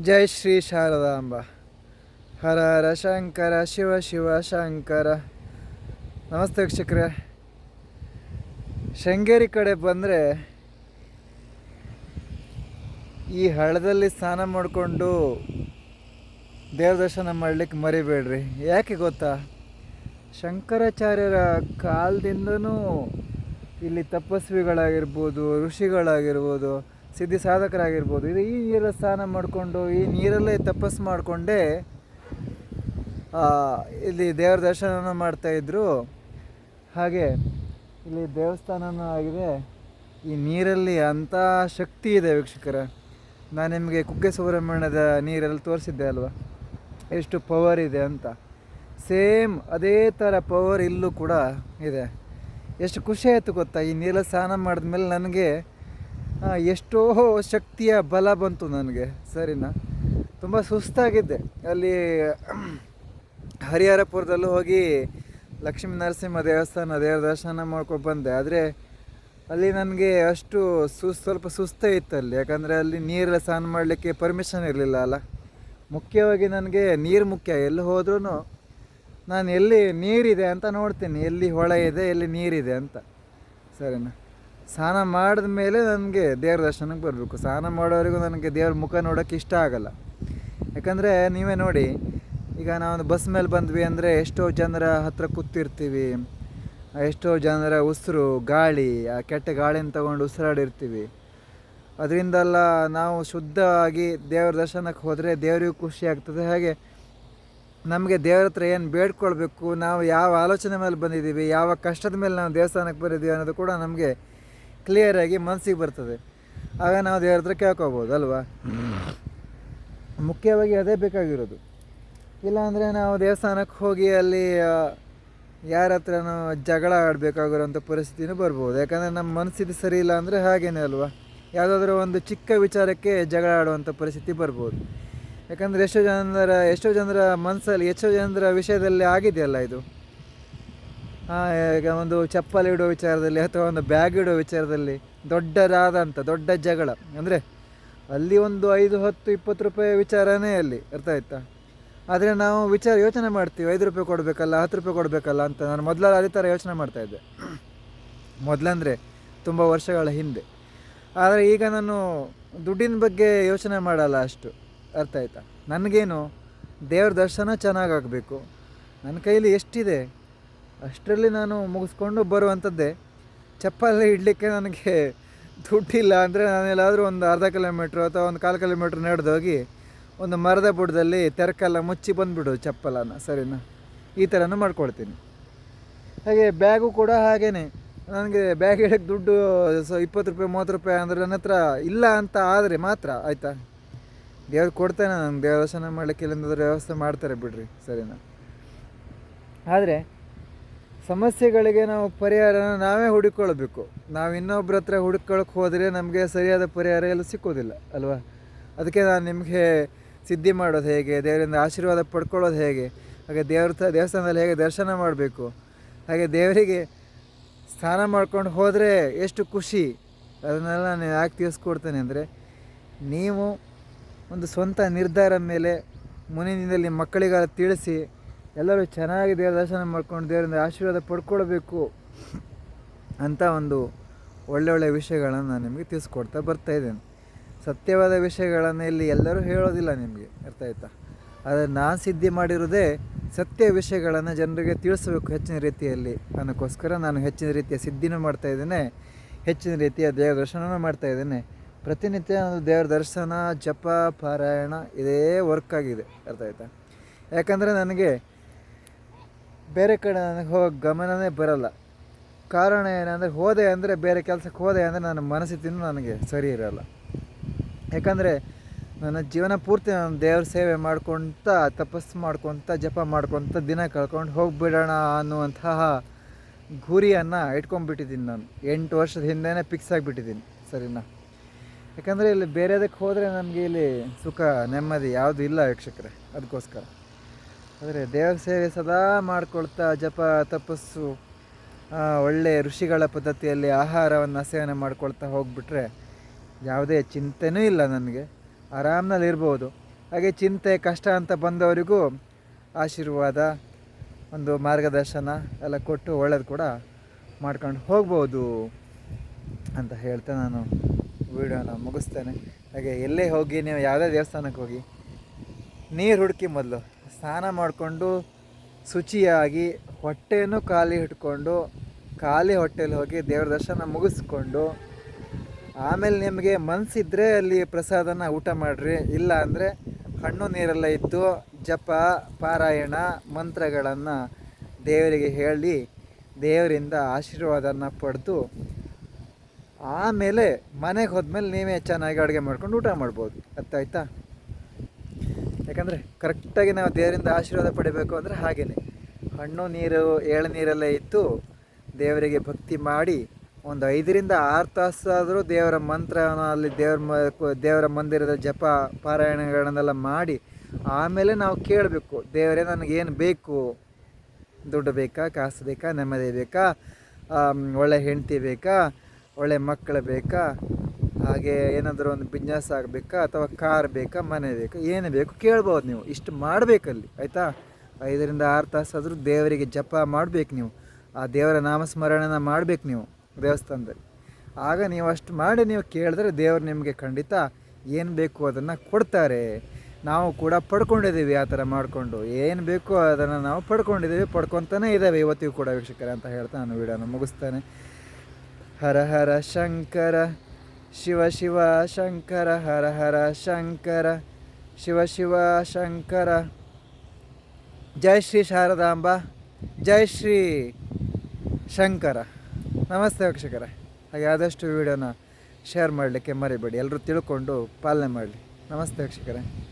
ಜೈ ಶ್ರೀ ಶಾರದಾಂಬ. ಹರ ಹರ ಶಂಕರ, ಶಿವ ಶಿವ ಶಂಕರ. ನಮಸ್ತೆ ವೀಕ್ಷಕರೇ. ಶೃಂಗೇರಿ ಕಡೆ ಬಂದರೆ ಈ ಹಳ್ಳದಲ್ಲಿ ಸ್ನಾನ ಮಾಡಿಕೊಂಡು ದೇವ್ರ ದರ್ಶನ ಮಾಡಲಿಕ್ಕೆ ಮರಿಬೇಡ್ರಿ. ಯಾಕೆ ಗೊತ್ತಾ? ಶಂಕರಾಚಾರ್ಯರ ಕಾಲದಿಂದನೂ ಇಲ್ಲಿ ತಪಸ್ವಿಗಳಾಗಿರ್ಬೋದು, ಋಷಿಗಳಾಗಿರ್ಬೋದು ಸಿದ್ಧಿ ಸಾಧಕರಾಗಿರ್ಬೋದು ಇದು ಈ ನೀರಲ್ಲಿ ಸ್ನಾನ ಮಾಡಿಕೊಂಡು, ಈ ನೀರಲ್ಲೇ ತಪಸ್ಸು ಮಾಡಿಕೊಂಡೇ ಇಲ್ಲಿ ದೇವರ ದರ್ಶನವನ್ನು ಮಾಡ್ತಾಯಿದ್ರು ಹಾಗೆ ಇಲ್ಲಿ ದೇವಸ್ಥಾನವೂ ಆಗಿದೆ. ಈ ನೀರಲ್ಲಿ ಅಂಥ ಶಕ್ತಿ ಇದೆ ವೀಕ್ಷಕರ. ನಾನು ನಿಮಗೆ ಕುಕ್ಕೆ ಸುಬ್ರಹ್ಮಣ್ಯದ ನೀರಲ್ಲಿ ತೋರಿಸಿದ್ದೆ ಅಲ್ವಾ? ಎಷ್ಟು ಪವರ್ ಇದೆ ಅಂತ. ಸೇಮ್ ಅದೇ ಥರ ಪವರ್ ಇಲ್ಲೂ ಕೂಡ ಇದೆ. ಎಷ್ಟು ಖುಷಿ ಆಯಿತು ಗೊತ್ತಾ? ಈ ನೀರಲ್ಲಿ ಸ್ನಾನ ಮಾಡಿದ್ಮೇಲೆ ನನಗೆ ಎಷ್ಟೋ ಶಕ್ತಿಯ ಬಲ ಬಂತು ನನಗೆ. ಸರಿನಾ? ತುಂಬ ಸುಸ್ತಾಗಿದ್ದೆ. ಅಲ್ಲಿ ಹರಿಹರಪುರದಲ್ಲೂ ಹೋಗಿ ಲಕ್ಷ್ಮೀ ನರಸಿಂಹ ದೇವಸ್ಥಾನ, ದೇವರ ದರ್ಶನ ಮಾಡ್ಕೊಂಡು ಬಂದೆ. ಆದರೆ ಅಲ್ಲಿ ನನಗೆ ಅಷ್ಟು ಸುಸ್, ಸ್ವಲ್ಪ ಸುಸ್ತೇ ಇತ್ತು ಅಲ್ಲಿ. ಯಾಕಂದರೆ ಅಲ್ಲಿ ನೀರೆಲ್ಲ ಸ್ನಾನ ಮಾಡಲಿಕ್ಕೆ ಪರ್ಮಿಷನ್ ಇರಲಿಲ್ಲ ಅಲ್ಲ. ಮುಖ್ಯವಾಗಿ ನನಗೆ ನೀರು ಮುಖ್ಯ. ಎಲ್ಲಿ ಹೋದ್ರೂ ನಾನು ಎಲ್ಲಿ ನೀರಿದೆ ಅಂತ ನೋಡ್ತೀನಿ. ಎಲ್ಲಿ ಹೊಳೆ ಇದೆ, ಎಲ್ಲಿ ನೀರಿದೆ ಅಂತ. ಸರಿನಾ? ಸ್ನಾನ ಮಾಡಿದ ಮೇಲೆ ನನಗೆ ದೇವ್ರ ದರ್ಶನಕ್ಕೆ ಬರಬೇಕು. ಸ್ನಾನ ಮಾಡೋರಿಗೂ ನನಗೆ ದೇವ್ರ ಮುಖ ನೋಡೋಕ್ಕೆ ಇಷ್ಟ ಆಗಲ್ಲ. ಯಾಕಂದರೆ ನೀವೇ ನೋಡಿ, ಈಗ ನಾವೊಂದು ಬಸ್ ಮೇಲೆ ಬಂದ್ವಿ ಅಂದರೆ ಎಷ್ಟೋ ಜನರ ಹತ್ರ ಕೂತಿರ್ತೀವಿ, ಎಷ್ಟೋ ಜನರ ಉಸಿರು, ಗಾಳಿ, ಆ ಕೆಟ್ಟ ಗಾಳಿನ ತಗೊಂಡು ಉಸಿರಾಡಿರ್ತೀವಿ. ಅದರಿಂದೆಲ್ಲ ನಾವು ಶುದ್ಧವಾಗಿ ದೇವ್ರ ದರ್ಶನಕ್ಕೆ ಹೋದರೆ ದೇವರಿಗೂ ಖುಷಿ ಆಗ್ತದೆ. ಹಾಗೆ ನಮಗೆ ದೇವ್ರ ಹತ್ರ ಏನು ಬೇಡ್ಕೊಳ್ಬೇಕು, ನಾವು ಯಾವ ಆಲೋಚನೆ ಮೇಲೆ ಬಂದಿದ್ದೀವಿ, ಯಾವ ಕಷ್ಟದ ಮೇಲೆ ನಾವು ದೇವಸ್ಥಾನಕ್ಕೆ ಬಂದಿದ್ದೀವಿ ಅನ್ನೋದು ಕೂಡ ನಮಗೆ ಕ್ಲಿಯರಾಗಿ ಮನಸ್ಸಿಗೆ ಬರ್ತದೆ. ಆಗ ನಾವು ದೇವ್ರ ಹತ್ರ ಕೇಳ್ಕೊಬೋದು, ಅಲ್ವಾ? ಮುಖ್ಯವಾಗಿ ಅದೇ ಬೇಕಾಗಿರೋದು. ಇಲ್ಲಾಂದರೆ ನಾವು ದೇವಸ್ಥಾನಕ್ಕೆ ಹೋಗಿ ಅಲ್ಲಿ ಯಾರ ಹತ್ರನೂ ಜಗಳ ಆಡಬೇಕಾಗಿರೋಂಥ ಪರಿಸ್ಥಿತಿನೂ ಬರ್ಬೋದು. ಯಾಕಂದರೆ ನಮ್ಮ ಮನಸ್ಥಿತಿ ಸರಿ ಇಲ್ಲ ಅಂದರೆ ಹಾಗೇನೇ, ಅಲ್ವಾ? ಯಾವುದಾದ್ರೂ ಒಂದು ಚಿಕ್ಕ ವಿಚಾರಕ್ಕೆ ಜಗಳ ಆಡುವಂಥ ಪರಿಸ್ಥಿತಿ ಬರ್ಬೋದು. ಯಾಕಂದರೆ ಎಷ್ಟೋ ಜನರ ಎಷ್ಟೋ ಜನರ ಮನಸ್ಸಲ್ಲಿ, ಎಷ್ಟೋ ಜನರ ವಿಷಯದಲ್ಲಿ ಆಗಿದೆಯಲ್ಲ ಇದು. ಈಗ ಒಂದು ಚಪ್ಪಲಿ ಇಡುವ ವಿಚಾರದಲ್ಲಿ ಅಥವಾ ಒಂದು ಬ್ಯಾಗ್ ಇಡುವ ವಿಚಾರದಲ್ಲಿ ದೊಡ್ಡದಾದಂಥ, ದೊಡ್ಡ ಜಗಳ, ಅಂದರೆ ಅಲ್ಲಿ ಒಂದು ಐದು, ಹತ್ತು, ಇಪ್ಪತ್ತು ರೂಪಾಯಿ ವಿಚಾರನೇ ಅಲ್ಲಿ, ಅರ್ಥ ಆಯ್ತಾ? ಆದರೆ ನಾವು ವಿಚಾರ ಯೋಚನೆ ಮಾಡ್ತೀವಿ, ಐದು ರೂಪಾಯಿ ಕೊಡಬೇಕಲ್ಲ, ಹತ್ತು ರೂಪಾಯಿ ಕೊಡಬೇಕಲ್ಲ ಅಂತ ನಾನು ಮೊದಲ ಅದೇ ಥರ ಯೋಚನೆ ಮಾಡ್ತಾಯಿದ್ದೆ ಮೊದಲಂದರೆ ತುಂಬ ವರ್ಷಗಳ ಹಿಂದೆ. ಆದರೆ ಈಗ ನಾನು ದುಡ್ಡಿನ ಬಗ್ಗೆ ಯೋಚನೆ ಮಾಡಲ್ಲ ಅಷ್ಟು, ಅರ್ಥ ಆಯ್ತಾ? ನನಗೇನು ದೇವ್ರ ದರ್ಶನ ಚೆನ್ನಾಗಾಗಬೇಕು ನನ್ನ ಕೈಲಿ ಎಷ್ಟಿದೆ? ಅಷ್ಟರಲ್ಲಿ ನಾನು ಮುಗಿಸ್ಕೊಂಡು ಬರುವಂಥದ್ದೇ. ಚಪ್ಪಲಿ ಇಡಲಿಕ್ಕೆ ನನಗೆ ದುಡ್ಡಿಲ್ಲ ಅಂದರೆ ನಾನೆಲ್ಲಾದರೂ ಒಂದು ಅರ್ಧ ಕಿಲೋಮೀಟ್ರ್ ಅಥವಾ ಒಂದು ಕಾಲು ಕಿಲೋಮೀಟ್ರ್ ನಡೆದೋಗಿ ಒಂದು ಮರದ ಬುಡದಲ್ಲಿ ತೆರಕೆಲ್ಲ ಮುಚ್ಚಿ ಬಂದುಬಿಡು ಚಪ್ಪಲನ್ನು, ಸರಿನಾ? ಈ ಥರನೂ ಮಾಡ್ಕೊಳ್ತೀನಿ. ಹಾಗೆ ಬ್ಯಾಗು ಕೂಡ ಹಾಗೇ ನನಗೆ ಬ್ಯಾಗ್ ಇಡಕ್ಕೆ ದುಡ್ಡು ಸೊ ಇಪ್ಪತ್ತು ರೂಪಾಯಿ, ಮೂವತ್ತು ರೂಪಾಯಿ ಅಂದರೆ ನನ್ನ ಹತ್ರ ಇಲ್ಲ ಅಂತ ಆದರೆ ಮಾತ್ರ ಆಯಿತಾ? ದೇವ್ರು ಕೊಡ್ತೇನೆ ನಂಗೆ ದೇವ್ರ ದರ್ಶನ ಮಾಡಲಿಕ್ಕೆ ಇಲ್ಲಿಂದ ವ್ಯವಸ್ಥೆ ಮಾಡ್ತಾರೆ ಬಿಡ್ರಿ, ಸರಿನಾ? ಆದರೆ ಸಮಸ್ಯೆಗಳಿಗೆ ನಾವು ಪರಿಹಾರನ ನಾವೇ ಹುಡುಕೊಳ್ಬೇಕು. ನಾವು ಇನ್ನೊಬ್ರ ಹತ್ರ ಹುಡುಕೊಳಕ್ಕೆ ಹೋದರೆ ನಮಗೆ ಸರಿಯಾದ ಪರಿಹಾರ ಎಲ್ಲ ಸಿಕ್ಕೋದಿಲ್ಲ, ಅಲ್ವಾ? ಅದಕ್ಕೆ ನಾನು ನಿಮಗೆ ಸಿದ್ಧಿ ಮಾಡೋದು ಹೇಗೆ, ದೇವರಿಂದ ಆಶೀರ್ವಾದ ಪಡ್ಕೊಳ್ಳೋದು ಹೇಗೆ, ಹಾಗೆ ದೇವ್ರ ದೇವಸ್ಥಾನದಲ್ಲಿ ಹೇಗೆ ದರ್ಶನ ಮಾಡಬೇಕು, ಹಾಗೆ ದೇವರಿಗೆ ಸ್ನಾನ ಮಾಡ್ಕೊಂಡು ಹೋದರೆ ಎಷ್ಟು ಖುಷಿ, ಅದನ್ನೆಲ್ಲ ನಾನು ಯಾಕೆ ತಿಳಿಸ್ಕೊಡ್ತೇನೆ ಅಂದರೆ, ನೀವು ಒಂದು ಸ್ವಂತ ನಿರ್ಧಾರ ಮೇಲೆ ಮುನಿನಿಂದಲ್ಲಿ ಮಕ್ಕಳಿಗೆಲ್ಲ ತಿಳಿಸಿ ಎಲ್ಲರೂ ಚೆನ್ನಾಗಿ ದೇವರ ದರ್ಶನ ಮಾಡ್ಕೊಂಡು ದೇವರಿಂದ ಆಶೀರ್ವಾದ ಪಡ್ಕೊಳ್ಬೇಕು ಅಂತ ಒಂದು ಒಳ್ಳೆ ಒಳ್ಳೆಯ ವಿಷಯಗಳನ್ನು ನಾನು ನಿಮಗೆ ತಿಳಿಸ್ಕೊಡ್ತಾ ಬರ್ತಾ ಇದ್ದೇನೆ. ಸತ್ಯವಾದ ವಿಷಯಗಳನ್ನು ಇಲ್ಲಿ ಎಲ್ಲರೂ ಹೇಳೋದಿಲ್ಲ ನಿಮಗೆ, ಅರ್ಥ ಆಯ್ತಾ? ಆದರೆ ನಾನು ಸಿದ್ಧಿ ಮಾಡಿರೋದೇ ಸತ್ಯ ವಿಷಯಗಳನ್ನು ಜನರಿಗೆ ತಿಳಿಸ್ಬೇಕು ಹೆಚ್ಚಿನ ರೀತಿಯಲ್ಲಿ. ಅನ್ನೋಕ್ಕೋಸ್ಕರ ನಾನು ಹೆಚ್ಚಿನ ರೀತಿಯ ಸಿದ್ಧಿನೂ ಮಾಡ್ತಾ ಇದ್ದೇನೆ, ಹೆಚ್ಚಿನ ರೀತಿಯ ದೇವರ ದರ್ಶನವೂ ಮಾಡ್ತಾ ಇದ್ದೇನೆ. ಪ್ರತಿನಿತ್ಯ ನಾನು ದೇವರ ದರ್ಶನ, ಜಪ, ಪಾರಾಯಣ ಇದೇ ವರ್ಕ್ ಆಗಿದೆ, ಅರ್ಥ ಆಯ್ತಾ? ಯಾಕಂದರೆ ನನಗೆ ಬೇರೆ ಕಡೆ ನನಗೆ ಹೋಗೋ ಗಮನವೇ ಬರಲ್ಲ. ಕಾರಣ ಏನಂದರೆ ಹೋದೆ ಅಂದರೆ ಬೇರೆ ಕೆಲಸಕ್ಕೆ ಹೋದೆ ಅಂದರೆ ನನ್ನ ಮನಸ್ಥಿತಿನೂ ನನಗೆ ಸರಿ ಇರಲ್ಲ. ಯಾಕಂದರೆ ನನ್ನ ಜೀವನ ಪೂರ್ತಿ ನಾನು ದೇವ್ರ ಸೇವೆ ಮಾಡ್ಕೊತ, ತಪಸ್ಸು ಮಾಡ್ಕೊತ, ಜಪ ಮಾಡ್ಕೊತ, ದಿನ ಕಳ್ಕೊಂಡು ಹೋಗಿಬಿಡೋಣ ಅನ್ನುವಂತಹ ಗುರಿಯನ್ನು ಇಟ್ಕೊಂಡ್ಬಿಟ್ಟಿದ್ದೀನಿ ನಾನು. ಎಂಟು ವರ್ಷದ ಹಿಂದೆನೇ ಫಿಕ್ಸ್ ಆಗಿಬಿಟ್ಟಿದ್ದೀನಿ. ಸರಿನಾ? ಯಾಕಂದರೆ ಇಲ್ಲಿ ಬೇರೆದಕ್ಕೆ ಹೋದರೆ ನನಗೆ ಇಲ್ಲಿ ಸುಖ, ನೆಮ್ಮದಿ ಯಾವುದೂ ಇಲ್ಲ ವೀಕ್ಷಕರೇ. ಅದಕ್ಕೋಸ್ಕರ. ಆದರೆ ದೇವರ ಸೇವೆ ಸದಾ ಮಾಡಿಕೊಳ್ತಾ ಜಪ, ತಪಸ್ಸು ಒಳ್ಳೆಯ ಋಷಿಗಳ ಪದ್ಧತಿಯಲ್ಲಿ ಆಹಾರವನ್ನು ಸೇವನೆ ಮಾಡ್ಕೊಳ್ತಾ ಹೋಗ್ಬಿಟ್ರೆ ಯಾವುದೇ ಚಿಂತೆನೂ ಇಲ್ಲ ನನಗೆ. ಆರಾಮ್ನಲ್ಲಿ ಇರ್ಬೋದು. ಹಾಗೆ ಚಿಂತೆ, ಕಷ್ಟ ಅಂತ ಬಂದವರಿಗೂ ಆಶೀರ್ವಾದ, ಒಂದು ಮಾರ್ಗದರ್ಶನ ಎಲ್ಲ ಕೊಟ್ಟು ಒಳ್ಳೇದು ಕೂಡ ಮಾಡ್ಕೊಂಡು ಹೋಗ್ಬೋದು ಅಂತ ಹೇಳ್ತಾ ನಾನು ವಿಡಿಯೋನ ಮುಗಿಸ್ತೇನೆ. ಹಾಗೆ ಎಲ್ಲೇ ಹೋಗಿ, ನೀವು ಯಾವುದೇ ದೇವಸ್ಥಾನಕ್ಕೆ ಹೋಗಿ, ನೀರು ಹುಡುಕಿ ಮೊದಲು. ಸ್ನಾನ ಮಾಡಿಕೊಂಡು ಶುಚಿಯಾಗಿ ಹೊಟ್ಟೆಯನ್ನು ಖಾಲಿ ಇಟ್ಕೊಂಡು ಖಾಲಿ ಹೊಟ್ಟೆಯಲ್ಲಿ ಹೋಗಿ ದೇವ್ರ ದರ್ಶನ ಮುಗಿಸ್ಕೊಂಡು ಆಮೇಲೆ ನಿಮಗೆ ಮನಸ್ಸಿದ್ರೆ ಅಲ್ಲಿ ಪ್ರಸಾದನ ಊಟ ಮಾಡಿರಿ. ಇಲ್ಲ ಅಂದರೆ ಹಣ್ಣು ನೀರೆಲ್ಲ ಇದ್ದು ಜಪ, ಪಾರಾಯಣ ಮಂತ್ರಗಳನ್ನು ದೇವರಿಗೆ ಹೇಳಿ ದೇವರಿಂದ ಆಶೀರ್ವಾದನ ಪಡೆದು ಆಮೇಲೆ ಮನೆಗೆ ಹೋದ್ಮೇಲೆ ನೀವೇ ಚೆನ್ನಾಗಿ ಅಡುಗೆ ಮಾಡ್ಕೊಂಡು ಊಟ ಮಾಡ್ಬೋದು. ಅರ್ಥ ಆಯ್ತಾ? ಯಾಕಂದರೆ ಕರೆಕ್ಟಾಗಿ ನಾವು ದೇವರಿಂದ ಆಶೀರ್ವಾದ ಪಡಿಬೇಕು ಅಂದರೆ ಹಾಗೇನೆ. ಹಣ್ಣು, ನೀರು ಎಳನೀರೆಲ್ಲ ಇತ್ತು. ದೇವರಿಗೆ ಭಕ್ತಿ ಮಾಡಿ ಒಂದು ಐದರಿಂದ ಆರು ತಾಸಾದರೂ ದೇವರ ಮಂತ್ರನ ಅಲ್ಲಿ ದೇವರ ಮ, ದೇವರ ಮಂದಿರದ ಜಪ ಪಾರಾಯಣಗಳನ್ನೆಲ್ಲ ಮಾಡಿ ಆಮೇಲೆ ನಾವು ಕೇಳಬೇಕು, ದೇವರೇ ನನಗೇನು ಬೇಕು? ದುಡ್ಡು ಬೇಕಾ? ಕಾಸು ಬೇಕಾ? ನೆಮ್ಮದಿ ಬೇಕಾ? ಒಳ್ಳೆ ಹೆಂಡತಿ ಬೇಕಾ? ಒಳ್ಳೆ ಮಕ್ಕಳು ಬೇಕಾ? ಹಾಗೆ ಏನಾದರೂ ಒಂದು ಬಿಸ್ನೆಸ್ ಆಗಬೇಕಾ ಅಥವಾ ಕಾರ್ ಬೇಕಾ, ಮನೆ ಬೇಕಾ, ಏನು ಬೇಕು ಕೇಳ್ಬೋದು ನೀವು. ಇಷ್ಟು ಮಾಡಬೇಕಲ್ಲಿ, ಆಯಿತಾ? ಐದರಿಂದ ಆರು ತಾಸಾದರೂ ದೇವರಿಗೆ ಜಪ ಮಾಡಬೇಕು ನೀವು. ಆ ದೇವರ ನಾಮಸ್ಮರಣೆನ ಮಾಡಬೇಕು ನೀವು ದೇವಸ್ಥಾನದಲ್ಲಿ. ಆಗ ನೀವು ಅಷ್ಟು ಮಾಡಿ ನೀವು ಕೇಳಿದ್ರೆ ದೇವರು ನಿಮಗೆ ಖಂಡಿತ ಏನು ಬೇಕು ಅದನ್ನು ಕೊಡ್ತಾರೆ. ನಾವು ಕೂಡ ಪಡ್ಕೊಂಡಿದ್ದೀವಿ ಆ ಥರ ಮಾಡಿಕೊಂಡು. ಏನು ಬೇಕೋ ಅದನ್ನು ನಾವು ಪಡ್ಕೊಂಡಿದ್ದೀವಿ, ಪಡ್ಕೊತಾನೆ ಇದ್ದಾವೆ ಇವತ್ತಿಗೂ ಕೂಡ ವೀಕ್ಷಕರೇ ಅಂತ ಹೇಳ್ತಾ ನಾನು ವಿಡಿಯೋನ ಮುಗಿಸ್ತಾನೆ. ಹರ ಹರ ಶಂಕರ. ಶಿವ ಶಿವ ಶಂಕರ ಹರ ಹರ ಶಂಕರ, ಶಿವ ಶಿವ ಶಂಕರ. ಜೈ ಶ್ರೀ ಶಾರದಾಂಬ, ಜೈ ಶ್ರೀ ಶಂಕರ. ನಮಸ್ತೆ ವೀಕ್ಷಕರೇ. ಹಾಗೆ ಆದಷ್ಟು ವಿಡಿಯೋನ ಶೇರ್ ಮಾಡಲಿಕ್ಕೆ ಮರಿಬೇಡಿ. ಎಲ್ಲರೂ ತಿಳ್ಕೊಂಡು ಪಾಲನೆ ಮಾಡಲಿ. ನಮಸ್ತೆ ವೀಕ್ಷಕರೇ.